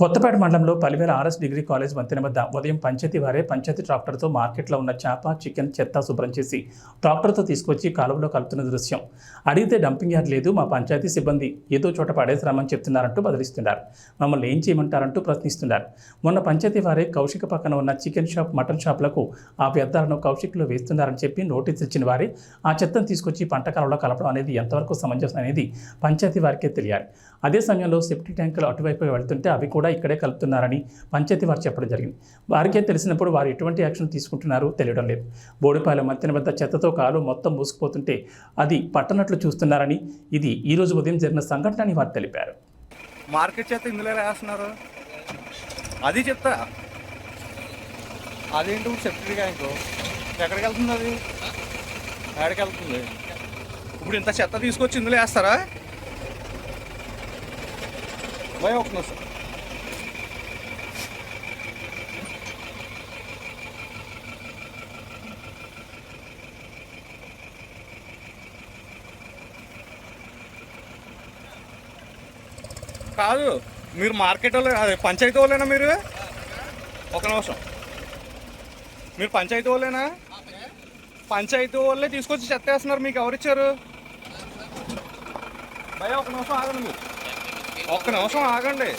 కొత్తపేట మండలంలో Palivela RS degree college వంతెన వద్ద ఉదయం పంచాయతీ వారే పంచాయతీ ట్రాక్టర్తో మార్కెట్లో ఉన్న చేప చికెన్ చెత్త శుభ్రం చేసి ట్రాక్టర్తో తీసుకొచ్చి కాలువలో కలుపుతున్న దృశ్యం. అడిగితే డంపింగ్ యార్డ్ లేదు మా పంచాయతీ సిబ్బంది ఏదో చోట పడేసిరామని చెప్తున్నారంటూ బదిలిస్తున్నారు. మమ్మల్ని ఏం చేయమంటారంటూ ప్రశ్నిస్తున్నారు. మొన్న పంచాయతీ వారే కౌశిక పక్కన ఉన్న చికెన్ షాప్ మటన్ షాపులకు ఆ వ్యర్థాలను కౌశిక్లో వేస్తున్నారని చెప్పి నోటీస్ ఇచ్చిన వారే ఆ చెత్తను తీసుకొచ్చి పంట కాలంలో కలపడం అనేది ఎంతవరకు సమంజసం అనేది పంచాయతీ వారికే తెలియాలి. అదే సమయంలో సెప్టీ ట్యాంకులు అటువైపు వెళ్తుంటే అవి కూడా ఇక్కడే కలుపుతున్నారని పంచాయతీ వారు చెప్పడం జరిగింది. వారికే తెలిసినప్పుడు వారు ఎటువంటి యాక్షన్ తీసుకుంటున్నారో తెలియడం లేదు. బోడిపాలెం మత్తెన వద్ద చెత్తతో కాలు మొత్తం మూసుకుపోతుంటే అది పట్టనట్లు చూస్తున్నారని ఇది ఈ రోజు ఉదయం జరిగిన సంఘటన అని వారు తెలిపారు. మార్కెట్ చేత ఇందులో రాస్తున్నారు. అది చెప్తా. అదేంటి ఇప్పుడు సెప్టరీ ట్యాంకు ఎక్కడికి వెళ్తుంది అది? ఎక్కడికి వెళ్తుంది? ఇప్పుడు ఇంత చెత్త తీసుకొచ్చి ఇందులో వేస్తారా? భయ ఒక కాదు. మీరు మార్కెట్ వాళ్ళు అదే పంచాయతీ వాళ్ళేనా మీరు? ఒక నిమిషం. మీరు పంచాయతీ వాళ్ళేనా? పంచాయతీ వాళ్ళే తీసుకొచ్చి చెత్త వేస్తున్నారు. మీకు ఎవరిచ్చారు భయ ఒక నిమిషం ఆగండి మీరు. ఒక్క నిమిషం ఆగండి.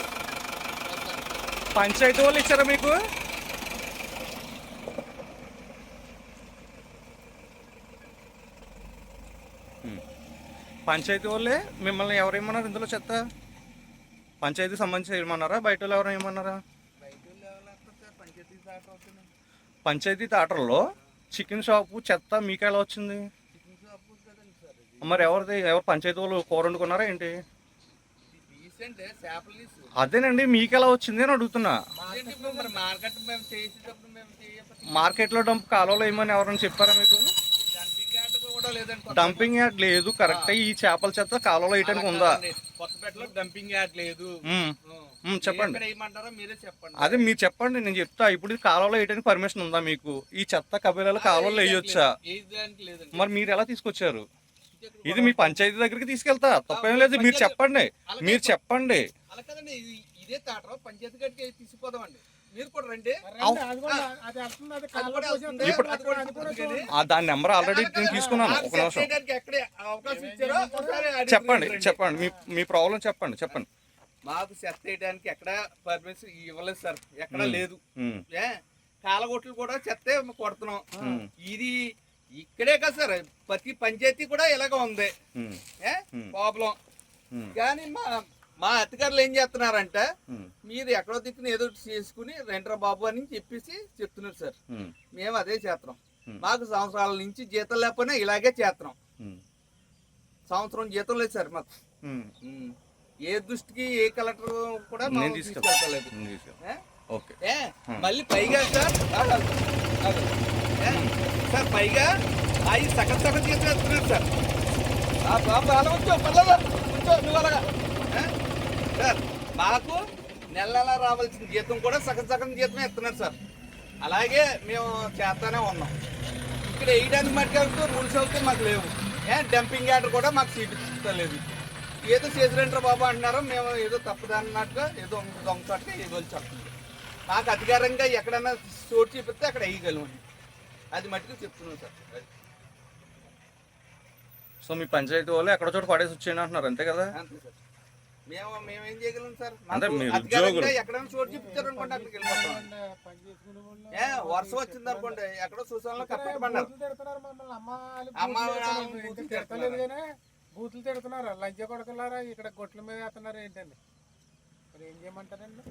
పంచాయతీ వాళ్ళు ఇచ్చారా మీకు? పంచాయతీ వాళ్ళే మిమ్మల్ని ఎవరేమన్నారు ఇందులో చెత్త? పంచాయతీ సంబంధించి ఏమన్నారా? బయట వాళ్ళు ఎవరైనా ఏమన్నారా? పంచాయతీ థియేటర్లో చికెన్ షాపు చెత్త మీకు ఎలా వచ్చింది? మరి ఎవరిది? ఎవరు పంచాయతీ వాళ్ళు కూర వండుకున్నారా ఏంటి? అదేనండి మీకు ఎలా వచ్చింది అని అడుగుతున్నా. మార్కెట్లో డంప్ కాలువలో ఏమని ఎవరైనా చెప్పారా మీకు డంపింగ్ యార్డ్ కూడా లేదండి డంపింగ్ యార్డ్ లేదు కరెక్ట్ ఈ చేపల చెత్త కాలువలో వేయడానికి ఉందా? కొత్తపేటలో డంపింగ్ యార్డ్ లేదు. చెప్పండి. అదే మీరు చెప్పండి నేను చెప్తా. ఇప్పుడు ఇది కాలువలో వేయడానికి పర్మిషన్ ఉందా మీకు? ఈ చెత్త కబేలాలు కాలువలో వేయొచ్చా మరి మీరు ఎలా తీసుకొచ్చారు? ఇది మీ పంచాయతీ దగ్గరికి తీసుకెళ్తా. తప్పేం లేదు మీరు చెప్పండి. మీరు చెప్పండి. ఇది పంచాయతీ గడికి తీసుకుపోదామండి. మీరు కూడా రండి. దాని నెంబర్ ఆల్రెడీ నేను తీసుకున్నాను ఒక నిమిషం. చెప్పండి. చెప్పండి. మీ మీ ప్రాబ్లం చెప్పండి చెప్పండి. మాకు సెట్ చేయడానికి ఎక్కడ పర్మిషన్ ఇవ్వలేదు సార్. ఎక్కడ. లేదు. కాలగొట్లు కూడా చెత్తే కొడుతున్నాం. ఇది ఇక్కడే కదా సార్. ప్రతి పంచాయతీ కూడా ఇలాగ ఉంది. ప్రాబ్లం కానీ మా మా అధికారులు ఏం చేస్తున్నారంటే మీరు ఎక్కడో దిక్కున ఏదో చేసుకుని రెంట్రా బాబు అని చెప్పేసి చెప్తున్నారు సార్. మేము అదే చేస్తున్నాం మ్మ్. మాకు సంవత్సరాల నుంచి జీతం లేకపోయినా ఇలాగే చేస్తున్నాం ఉమ్, సంవత్సరం జీతం లేదు సార్ మాకు. ఏ దృష్టికి ఏ కలెక్టర్ కూడా తీసుకెళ్తలేదు. మళ్ళీ పైగా సార్? సార్ పైగా అవి సగం సగం చేసేస్తున్నారు సార్. ఆ బాబు అలా వచ్చో పర్లేదు కూర్చో నువ్వు అలాగా ఏ? సార్ మాకు నెల నెల రావాల్సిన జీతం కూడా సగం సగం జీతం ఇస్తున్నారు సార్. అలాగే మేము చేస్తానే ఉన్నాం. ఇక్కడ వేయడానికి మట్టుకెళ్తూ రూల్స్ అవుతే మాకు లేవు. ఏ డంపింగ్ యార్డ్ కూడా మాకు సీట్ లేదు ఏదో చేసిరంటారు బాబు అంటున్నారు మేము ఏదో తప్పదన్నట్టుగా ఏదో దొంగ చోటగా ఏదో చెప్తుంది మాకు అధికారంగా ఎక్కడైనా చోటు చూపిస్తే అక్కడ వేయగలం అది మట్టుకు చెప్తున్నాం సార్. సో మీ పంచాయతీ వాళ్ళు ఎక్కడ చోట పడేసి వచ్చేయండి అంటున్నారు అంతే కదా? అంతే సార్. మేము మేము ఏం చేయగలం సార్? అంటే మీరు ఉద్యోగులు. ఎక్కడైనా చోటు చూపించారు అనుకోండి అక్కడికి వెళ్ళిపోతాం. ఏ వర్షం వచ్చింది అనుకోండి ఎక్కడో కప్పెట్టమన్నారు అమ్మ బూతులు తిడతలేదు తిడుతున్నారు. లంచ కొడుకులారా ఇక్కడ గొట్ల మీద వేస్తున్నారు ఏంటండి? మరి ఏం చేయమంటారండి?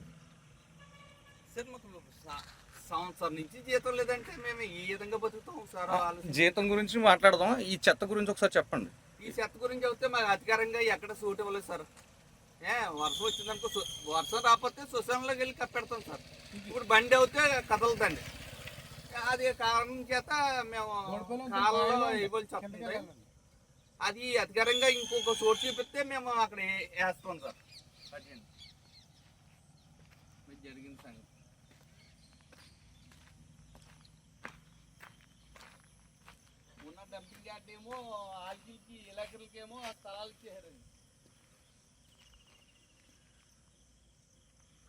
సార్ మాకు స- సంవత్సరం నుంచి జీతం లేదంటే మేము ఈ విధంగా బతుకుతాం సార్ జీతం గురించి మాట్లాడదాం ఈ చెత్త గురించి ఒకసారి చెప్పండి. ఈ చెత్త గురించి చెప్తే మాకు అధికారంగా ఎక్కడ సూట్ ఇవ్వలేదు సార్. వర్షం వచ్చిందనుకో సు- వర్షం రాకపోతే శ్మశానంలోకి వెళ్ళి కప్పెడతాం సార్ ఇప్పుడు బండి అవుతే కదలదండి అది కారణం చేత మేము కాలంలో ఇవ్వాలి చెప్తుంది అది అధికారంగా ఇంకొక చోటు చూపిస్తే మేము అక్కడ వే- వేస్తాం సార్ అది అండి. ఇది జరిగిన సంగతి ఉన్న డంపింగ్ యార్డ్ ఏమో ఆల్జీలకి ఇలాకలకి ఏమో స్థలాలు ఇచ్చేసారండి